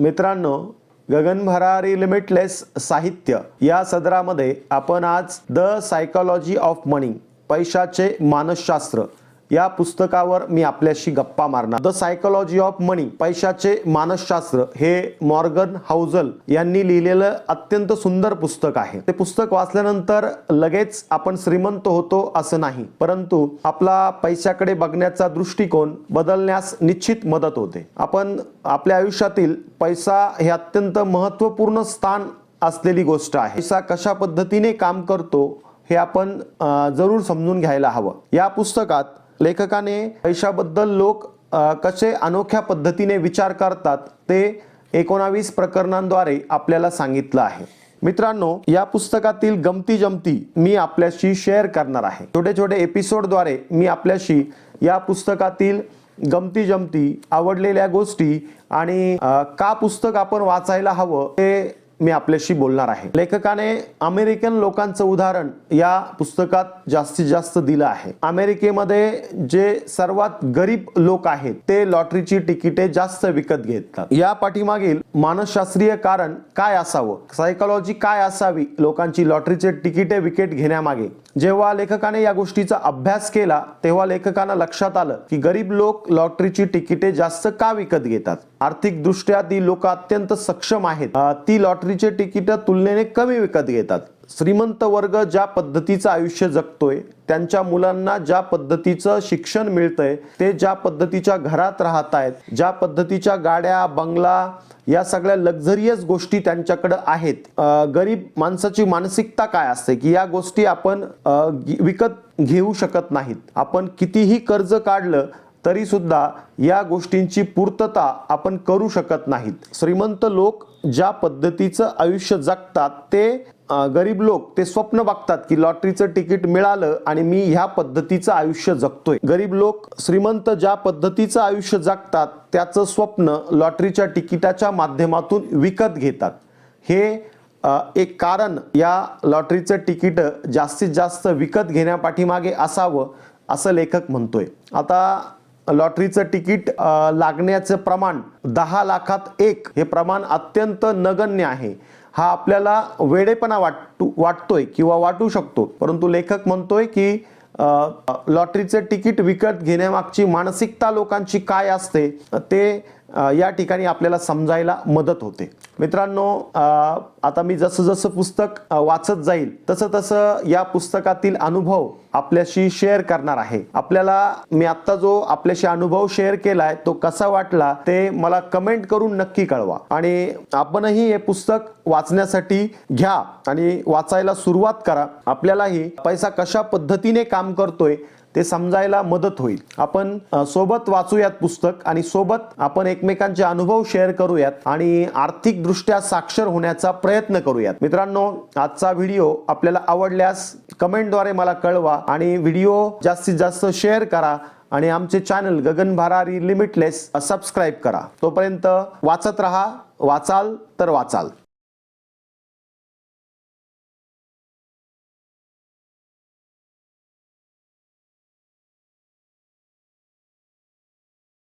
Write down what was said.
मित्रांनो गगन भरारी लिमिटलेस साहित्य या सदरामध्ये आपण आज द सायकॉलॉजी ऑफ मनी पैशाचे मानसशास्त्र या पुस्तकावर मी आपल्याशी गप्पा मारणार. द सायकोलॉजी ऑफ मनी पैशाचे मानसशास्त्र हे मॉर्गन हाऊझल यांनी लिहिलेलं अत्यंत सुंदर पुस्तक आहे. ते पुस्तक वाचल्यानंतर लगेच आपण श्रीमंत होतो असं नाही परंतु आपला पैशाकडे बघण्याचा दृष्टिकोन बदलण्यास निश्चित मदत होते. आपण आपल्या आयुष्यातील पैसा हे अत्यंत महत्त्वपूर्ण स्थान असलेली गोष्ट आहे. पैसा कशा पद्धतीने काम करतो हे आपण जरूर समजून घ्यायला हवं. या पुस्तकात लेखकाने पैशाबद्दल लोक कसे अनोख्या पद्धतीने विचार करतात ते एकोणावीस प्रकरणांद्वारे आपल्याला सांगितलं आहे. मित्रांनो या पुस्तकातील गमती जमती मी आपल्याशी शेअर करणार आहे. छोटे छोटे एपिसोडद्वारे मी आपल्याशी या पुस्तकातील गमती जमती आवडलेल्या गोष्टी आणि का पुस्तक आपण वाचायला हवं ते मी आपल्याशी बोलणार आहे. लेखकाने अमेरिकन लोकांचं उदाहरण या पुस्तकात जास्तीत जास्त दिलं आहे. अमेरिकेमध्ये जे सर्वात गरीब लोक आहेत ते लॉटरीची तिकिटे जास्त विकत घेतात. या पाठीमागील मानसशास्त्रीय कारण काय असावं? सायकोलॉजी काय असावी? लोकांची लॉटरीचे तिकिटे विकेट घेण्यामागे. जेव्हा लेखकाने या गोष्टीचा अभ्यास केला तेव्हा लेखकांना लक्षात आलं की गरीब लोक लॉटरीची तिकिटे जास्त का विकत घेतात? आर्थिकदृष्ट्या ती लोक अत्यंत सक्षम आहेत. ती लॉटरीचे तिकीट तुलनेने कमी विकत घेतात. श्रीमंत वर्ग ज्या पद्धतीचं आयुष्य जगतोय त्यांच्या मुलांना ज्या पद्धतीचं शिक्षण मिळतंय ते ज्या पद्धतीच्या घरात राहत आहेत ज्या पद्धतीच्या गाड्या बंगला या सगळ्या लक्झरियस गोष्टी त्यांच्याकडे आहेत. गरीब माणसाची मानसिकता काय असते की या गोष्टी आपण विकत घेऊ शकत नाहीत. आपण कितीही कर्ज काढलं तरीसुद्धा या गोष्टींची पूर्तता आपण करू शकत नाहीत. श्रीमंत लोक ज्या पद्धतीचं आयुष्य जगतात ते गरीब लोक ते स्वप्न बघतात की लॉटरीचं तिकीट मिळालं आणि मी ह्या पद्धतीचं आयुष्य जगतोय. गरीब लोक श्रीमंत ज्या पद्धतीचं आयुष्य जगतात त्याचं स्वप्न लॉटरीच्या तिकिटाच्या माध्यमातून विकत घेतात. हे एक कारण या लॉटरीचं तिकीट जास्तीत जास्त विकत घेण्यापाठीमागे असावं असं लेखक म्हणतोय. आता लॉटरीचं तिकीट लागण्याचं प्रमाण दहा लाखात एक हे प्रमाण अत्यंत नगण्य आहे. हा आपल्याला वेडेपणा वाटू वाटतोय किंवा वाटू शकतो. परंतु लेखक म्हणतोय की लॉटरीचं तिकीट विकत घेण्यामागची मानसिकता लोकांची काय असते ते या ठिकाणी आपल्याला समजायला मदत होते. मित्रांनो आता मी जसं जसं पुस्तक वाचत जाईल तसं तसं या पुस्तकातील अनुभव आपल्याशी शेअर करणार आहे. आपल्याला मी आत्ता जो आपल्याशी अनुभव शेअर केलाय तो कसा वाटला ते मला कमेंट करून नक्की कळवा. आणि आपणही हे पुस्तक वाचण्यासाठी घ्या आणि वाचायला सुरुवात करा. आपल्यालाही पैसा कशा पद्धतीने काम करतोय ते समजायला मदत होईल. आपण सोबत वाचूयात पुस्तक आणि सोबत आपण एकमेकांचे अनुभव शेअर करूयात आणि आर्थिक दृष्ट्या साक्षर होण्याचा प्रयत्न करूयात. मित्रांनो आजचा व्हिडिओ आपल्याला आवडल्यास कमेंटद्वारे मला कळवा आणि व्हिडिओ जास्तीत जास्त शेअर करा आणि आमचे चॅनल गगन भरारी लिमिटलेस सबस्क्राईब करा. तोपर्यंत वाचत राहा वाचाल तर वाचाल.